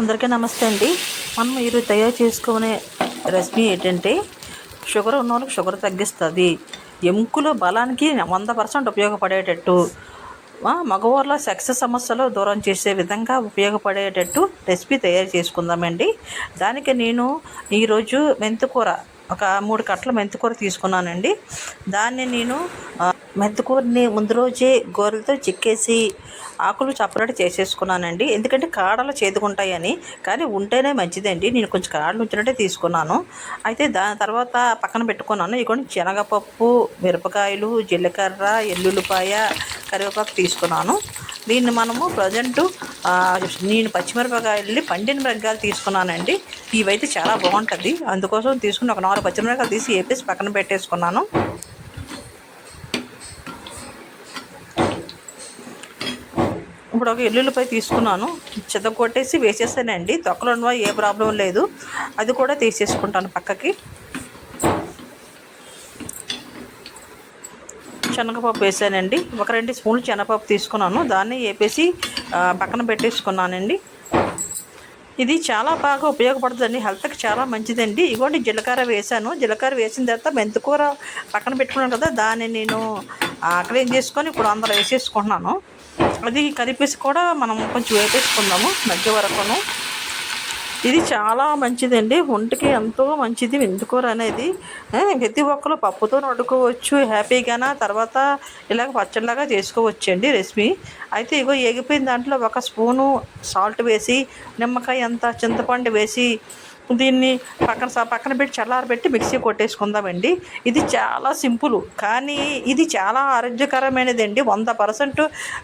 అందరికీ నమస్తే అండి. మనం మీరు తయారు చేసుకునే రెసిపీ ఏంటంటే షుగర్ ఉన్న వాళ్ళకి షుగర్ తగ్గిస్తుంది. ఎముకల బలానికి వంద పర్సెంట్ ఉపయోగపడేటట్టు మగవారిలో మగవాళ్ళ సెక్స్ సమస్యలు దూరం చేసే విధంగా ఉపయోగపడేటట్టు రెసిపీ తయారు చేసుకుందామండి. దానికి నేను ఈరోజు మెంతుకూర ఒక మూడు కట్టలు మెంతికూర తీసుకున్నానండి. దాన్ని నేను మెంతికూరని ముందు రోజే గోరలతో చిక్కేసి ఆకులు చప్పరటి చేసేసుకున్నానండి. ఎందుకంటే కాడలు చేదుకుంటాయని కానీ ఉంటేనే మంచిదండి. నేను కొంచెం కాడలు ఉంచినట్టే తీసుకున్నాను. అయితే దాని తర్వాత పక్కన పెట్టుకున్నాను. ఇక శనగపప్పు మిరపకాయలు జీలకర్ర ఎల్లుల్లిపాయ కరివేపాకు తీసుకున్నాను. దీన్ని మనము ప్రజెంటు నేను పచ్చిమిరపకాయలని పండిన మిరపకాయలు తీసుకున్నానండి. ఇవైతే చాలా బాగుంటుంది. అందుకోసం తీసుకుని ఒక నాలుగు పచ్చిమిరపకాయలు తీసి వేపేసి పక్కన పెట్టేసుకున్నాను. ఇప్పుడు ఒక ఎల్లుల్లిపై తీసుకున్నాను. చెత్త కొట్టేసి వేసేసానండి తొక్కలు ఉన్నవా ఏ ప్రాబ్లం లేదు. అది కూడా తీసేసుకుంటాను పక్కకి. శనగపప్పు వేసానండి. ఒక రెండు స్పూన్లు శనగపప్పు తీసుకున్నాను. దాన్ని వేపేసి పక్కన పెట్టేసుకున్నానండి. ఇది చాలా బాగా ఉపయోగపడుతుందండి. హెల్త్కి చాలా మంచిదండి. ఇగోండి జీలకర్ర వేసాను. జీలకర్ర వేసిన తర్వాత మెంతికూర పక్కన పెట్టుకున్నాను కదా దాన్ని నేను క్లీన్ చేసుకొని ఇప్పుడు అందులో వేసేసుకుంటున్నాను. అది కలిపేసి కూడా మనం కొంచెం వేపేసుకుందాము మధ్య వరకును. ఇది చాలా మంచిదండి. ఒంటికి ఎంతో మంచిది. మెంతికూర అనేది ప్రతి ఒక్కరు పప్పుతో వండుకోవచ్చు హ్యాపీగానా తర్వాత ఇలాగ పచ్చడిలాగా చేసుకోవచ్చు అండి రెసిపీ. అయితే ఇగో ఎగిపోయిన దాంట్లో ఒక స్పూను సాల్ట్ వేసి నిమ్మకాయ అంత చింతపండు వేసి దీన్ని పక్కన పక్కన పెట్టి చల్లారబెట్టి మిక్సీ కొట్టేసుకుందామండి. ఇది చాలా సింపుల్. కానీ ఇది చాలా ఆరోగ్యకరమైనదండి. వంద పర్సెంట్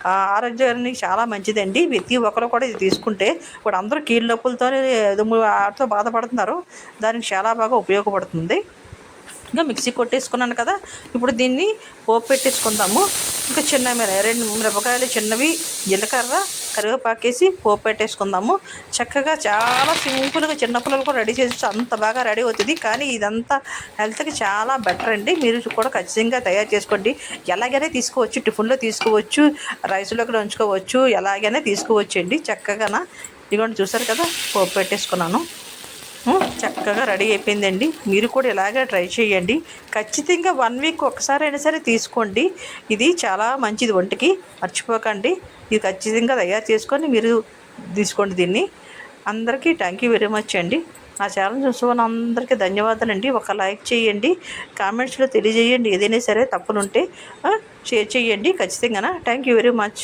ఆరోగ్యానికి చాలా మంచిదండి. ప్రతి ఒక్కరు కూడా ఇది తీసుకుంటే ఇప్పుడు అందరూ కీళ్ళ నొప్పులతో వాటితో బాధపడుతున్నారు. దానికి చాలా బాగా ఉపయోగపడుతుంది. ఇంకా మిక్సీ కొట్టేసుకున్నాను కదా ఇప్పుడు దీన్ని పోపు పెట్టేసుకుందాము. ఇంకా చిన్న మిర రెండు మిరపకాయలు చిన్నవి జీలకర్ర కరివేపాకేసి పోపు పెట్టేసుకుందాము. చక్కగా చాలా సింపుల్గా చిన్నపిల్లలు కూడా రెడీ చేసి అంత బాగా రెడీ అవుతుంది. కానీ ఇదంతా హెల్త్కి చాలా బెటర్ అండి. మీరు కూడా ఖచ్చితంగా తయారు చేసుకోండి. ఎలాగైనా తీసుకోవచ్చు టిఫిన్లో తీసుకోవచ్చు రైస్లో కూడా ఉంచుకోవచ్చు ఎలాగైనా తీసుకోవచ్చు అండి చక్కగా ఇదిగోండి చూసారు కదా పోపు పెట్టేసుకున్నాను. చక్కగా రెడీ అయిపోయిందండి. మీరు కూడా ఇలాగే ట్రై చేయండి. ఖచ్చితంగా వన్ వీక్ ఒకసారి అయినా సరే తీసుకోండి. ఇది చాలా మంచిది ఒంటికి. మర్చిపోకండి. ఇది ఖచ్చితంగా తయారు చేసుకొని మీరు తీసుకోండి దీన్ని. అందరికీ థ్యాంక్ యూ వెరీ మచ్ అండి. నా ఛానల్ చూసుకున్న అందరికీ ధన్యవాదాలండి. ఒక లైక్ చేయండి. కామెంట్స్లో తెలియజేయండి. ఏదైనా సరే తప్పులుంటే షేర్ చేయండి. ఖచ్చితంగా థ్యాంక్ యూ వెరీ మచ్